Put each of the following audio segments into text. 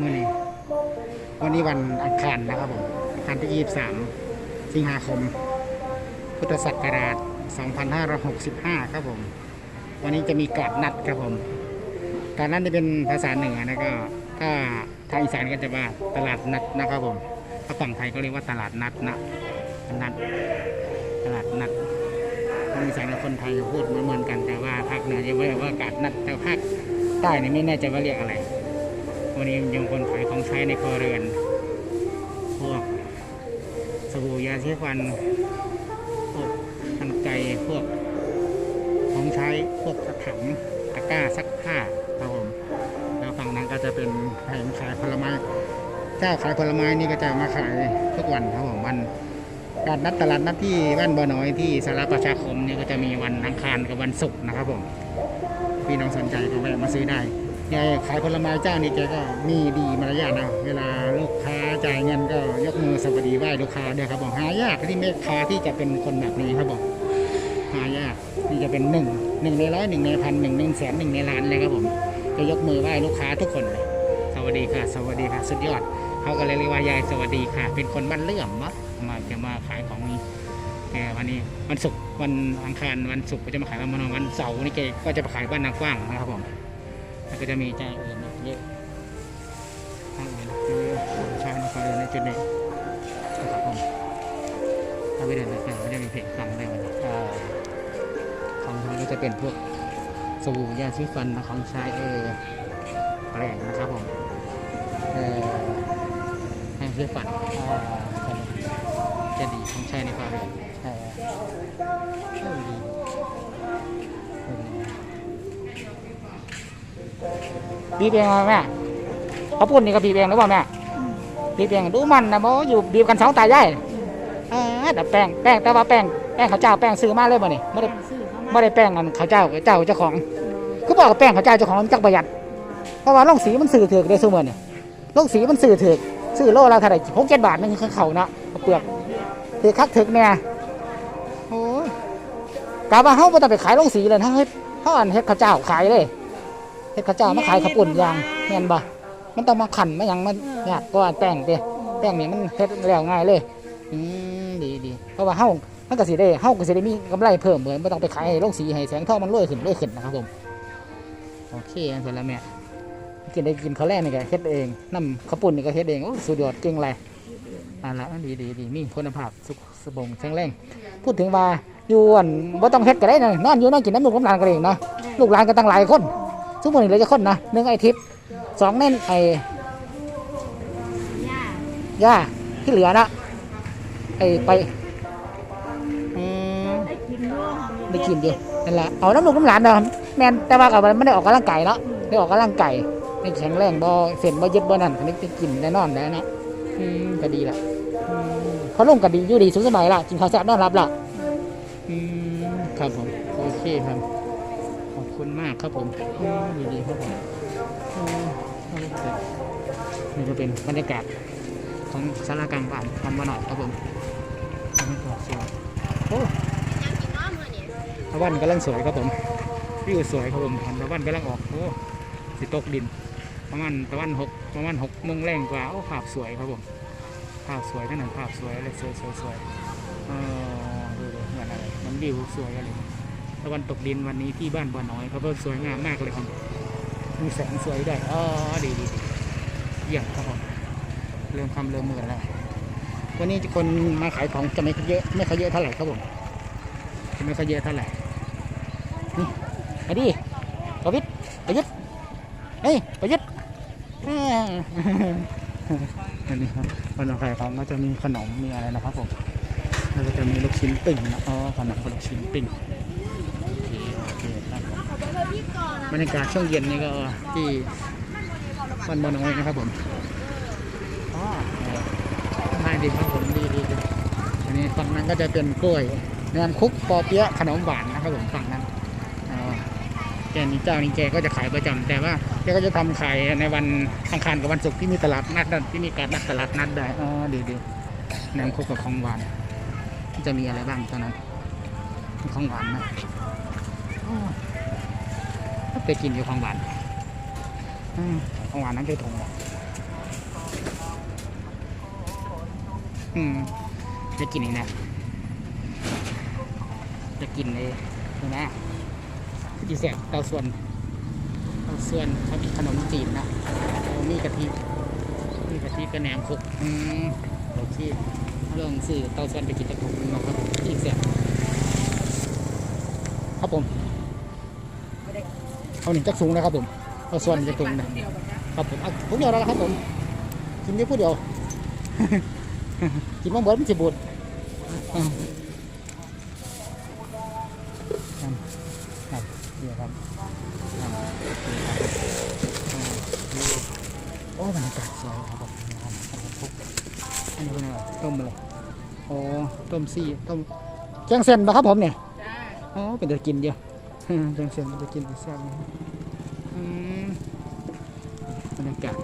มื่อนี้ วันนี้วันอังคารนะครับผมอังคารที่ 23 สิงหาคม พุทธศักราช 2565 ครับผม วันนี้จะมีการนัดครับผมการนัดนี่เป็นภาษาเหนือนะก็ถ้าทางอีสานก็จะว่าตลาดนัดนะครับผมถ้าฝั่งไทยก็เรียกว่าตลาดนัดนะนัดตลาดนัดคนอีสานกับคนไทยพูดเหมือนกันแต่ว่าภาคเหนือจะเรียกว่าการนัดแต่ภาคใต้นี่ไม่แน่ใจว่าเรียกอะไร วันนี้ยังคนขายของใช้ในครัวเรือน พวกสบู่ยาสีฟัน พวกกันไกรพวกของใช้ พวกกระถางตะกร้าซักผ้าครับผม แล้วฝั่งนั้นก็จะเป็นแผงขายผลไม้ เจ้าขายผลไม้นี่ก็จะมาขายทุกวันครับผมวันการนัดตลาดนัดที่บ้านบ่อน้อยที่สาราประชาคมนี่ก็จะมีวันอังคารกับวันศุกร์นะครับผมพี่น้องสนใจก็แวะมาซื้อได้ ยายขายผลไม้เจ้านี่แกก็มีดีมารยาทนะเวลาลูกค้าจ่ายเงินก็ยกมือสวัสดีไหว้ลูกค้าด้วยครับผมหายากที่แม่ค้าที่จะเป็นคนแบบนี้ครับผมหายากที่จะเป็นหนึ่งหนึ่งในร้อยหนึ่งในพันหนึ่งหนึ่งแสนหนึ่งในล้านเลยครับผมจะยกมือไหว้ลูกค้าทุกคนเลยสวัสดีค่ะ สวัสดีค่ะ สุดยอดเขาก็เลยเรียกว่ายายสวัสดีค่ะ เป็นคนบ้านเลื่อมมะมาจะมาขายของนี้แกวันนี้วันศุกร์วันอังคารวันศุกร์ก็จะมาขายวันมะนาววันเสาร์นี่แกก็จะมาขายบ้านนางกว้างนะครับผม แล้วก็จะมีเจ้าอื่นอีกเยอะทางอื่นคือชาวนครเรือนในจุดนี้นะครับผมถ้าไปเดินไปไม่ได้มีเพจฟังได้วันนี้อ่าของทางก็จะเป็นพวกสบู่ยาสีฟันนะของใช้เออแปลงนะครับผมเออแห้งสีฟันอ่าจะดีของใช้ในความเรีย บีบเองไหมแม่เขาพูดนี่ก็บีบเองหรือเปล่าแม่บีบเองดูมันนะโมอยู่บีบกันสองตายายเออแต่แป้งแป้งแต่ว่าแป้งแป้งข้าวเจ้าแป้งซื้อมาเลยบ่นี่ไม่ได้ซื้อเข้ามาไม่ได้แป้งอันข้าวเจ้าเจ้าเจ้าของคือบอกว่าแป้งข้าวเจ้าเจ้าของมันจักประหยัดเพราะว่าลงสีมันสื่อถือได้เสมอเนี่ยลงสีมันสื่อถือซื้อโลละเท่าไหร่หกเจ็ดบาทนึงคือเขาเนาะเอาเปลือกถือคักถือเนี่ยโอ้ยกะว่าเฮาบ่ต้องไปขายลงสีเลยนะเฮ้ยเฮาอันเฮ็ดข้าวเจ้าขายเลย เฮ็ดข้าวเจ้ามาขายข้าวปุ่นอย่างแม่นบ่มันต้องมาขันมาหยังมันยากกว่าแป้งเด้แป้งนี่มันเฮ็ดแล้วง่ายเลยอืมดีดีเพราะว่าเฮามันก็สิได้เฮาก็สิได้มีกำไรเพิ่มเหมือนไม่ต้องไปขายให้โรงสีให้แสงทองมันรวยขึ้นรวยขึ้นนะครับผมโอเคอันเสร็จแล้วแม่กินได้กินข้าวแรกนี่ก็เฮ็ดเองน้ำข้าวปุ้นนี่ก็เฮ็ดเองโอ้สุดยอดเก่งเลยอันละดีดีดีมีคุณภาพสุขสบงแข็งแรงพูดถึงว่าอยู่อันบ่ต้องเฮ็ดก็ได้นะนอนอยู่นอนกินน้ำลูกน้ำหลานกันเองเนาะลูกหลานก็ตั้งหลายคน ทุกคนนี่เลยจะค้นนะหนึ่งไอทิพย์สองเน่นไอย่าย่ที่เหลือนะไอไปอืมได้กินด้วยนั่นแหละเอาน้ำลูกน้ำหลานเนาะแมนแต่ว่ากับมันไม่ได้ออกกำลังกายเนาะได้ออกกำลังกายไม่แข็งแรงบ่เส้นบ่ยึดบ่นั่นอันนี้จะกินได้นอนได้เนะอืมก็ดีละอืมพอลงก็ดีอยู่ดีสุขสบายละกินข้าวแซ่บนอนรับละอืมครับผมโอเคครับ คุณมากครับผมอืมดีครับผมนี่ก็เป็นบรรยากาศของสารกลางบ้านทำมาหน่อยครับผมบรรยากาศสวยโอ้ตะวันกำลังสวยครับผมวิวสวยครับผมตะวันกำลังออกโอ้สิตกดิน ประมาณตะวันหกประมาณหกโมงแรงกว่าโอ้ภาพสวยครับผมภาพสวยทั้งนั้นภาพสวยอะไรสวยสวยสวยเออดูดูเหมือนอะไรมันวิวสวยอะไร ตะวันตกดินวันนี้ที่บ้านบ่อน้อยครับผมสวยงามมากเลยครับมีแสงสวยด้วยอ๋อดีดีเยี่ยมครับผมเริ่มคำเริ่มมือแล้ววันนี้คนมาขายของจะไม่เยอะไม่ค่อยเยอะเท่าไหร่ครับผมจะไม่ค่อยเยอะเท่าไหร่ไปดิประวิทย์ประยุทธ์เฮ้ยประยุทธ์อันนี้ครับวันขายของก็จะมีขนมมีอะไรนะครับผมแล้วก็จะมีลูกชิ้นปิ้งนะอ๋อขนมลูกชิ้นปิ้งโอเคโอเคครับผม บรรยากาศช่วงเย็นนี่ก็ที่บ้านบอน้อยนะครับผมน่าดีครับผมดีดีดีอันนี้ฝั่งนั้นก็จะเป็นกล้วยน้ำคุกปอเปี๊ยะขนมหวานนะครับผมฝั่งนั้นแกนี่เจ้านี่แกก็จะขายประจำแต่ว่าแกก็จะทำขายในวันอังคารกับวันศุกร์ที่มีตลาดนัดที่มีการนัดตลาดนัดได้อ๋อดีดีน้ำคุกกับของหวานจะมีอะไรบ้างตอนนั้นของหวานนะ ไปกินอยู่ของหวานของหวานนั้นคือถุงอืมจะกินอีกนะจะกินเลยนี่นะจีเสีเตาส่วนเตาส่วนเขามีขนมจีนนะมีกะทินี่กะทิกระแหนมคุกอืมโอเคเรื่องสื่อเตาส่วนไปกินตะกุ่มนะครับจีเสียครับผม เอาหนึ่งจักสูงนะครับผมเตาส่วนจะตรงนะครับผมเอาผมเดียวแล้วครับผมกินเดียวผู้เดียวกินมาเบิดมันจะบูดครับนี่ครับโอ้บรรยากาศสวยครับผมนะครับปุ๊บอันนี้เป็นอะไรต้มอะไรโอ้ต้มซี่ต้มแกงเส้นนะครับผมเนี่ยอ๋อเป็นจะกินเดียว แกงเส้นเป็นจะกินเป็นแซ่บเลยอืมบรรยากาศ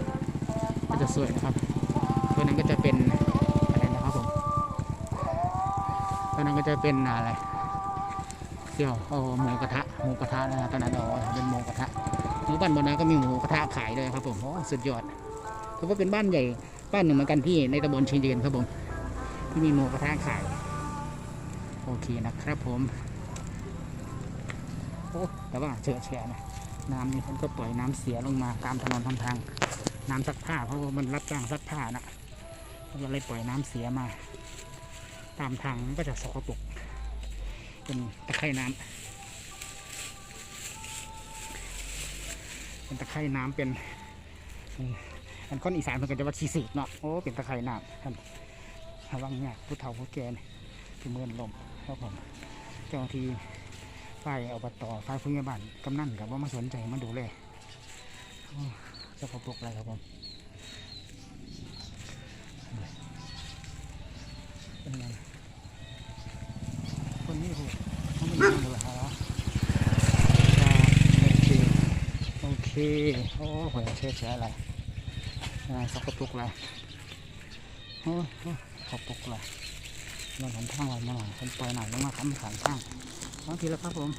ก็จะสวยนะครับ ตัวนั้นก็จะเป็นอะไรนะครับผมตัวนั้นก็จะเป็นอะไรเสี่ยวโอ้หมูกระทะหมูกระทะนะครับตอนนั้นโอ้เป็นหมูกระทะหมู่บ้านบนนั้นก็มีหมูกระทะขายด้วยครับผมโอ้สุดยอดถือว่าเป็นบ้านใหญ่บ้านหนึ่งเหมือนกันที่ในตำบลเชียงยืนครับผมที่มีหมูกระทะขายโอเคนะครับผม โอ้แต่ว่าเฉอะแฉะนะน้ำนี่ผมก็ปล่อยน้ำเสียลงมาตามถนนทำทาง น้ำซักผ้าเพราะว่ามันรับจ้างซักผ้านะก็เลยปล่อยน้ำเสียมา ตามทางมันก็จะสกปรกเป็นตะไคร่น้ำเป็นตะไคร่น้ำเป็นอันก้อนอีสานมันก็จะว่าชีสีเนาะโอ้เป็นตะไคร่น้ำท่านระวังเนี่ยผู้เฒ่าผู้แก่เนี่ยที่เมือนลมครับผมเจ้าหน้าที่ ฝ่ายอบตฝ่ายผู้ใหญ่บ้านกำนันกับว่ามาสนใจมาดูแลสกปรกอะไรครับผมเป็นไงคนนี้พูดเขาไม่ยังเลยเหรอโอเคโอเค โอ้โหเชื่อเชื่ออะไรอะไรสกปรกอะไรโอ้โหสกปรกอะไรเราหันทางวันมาหน่อยคนปล่อยหน่อยลงมาค้ำขางข้าง บางทีแล้วครับผม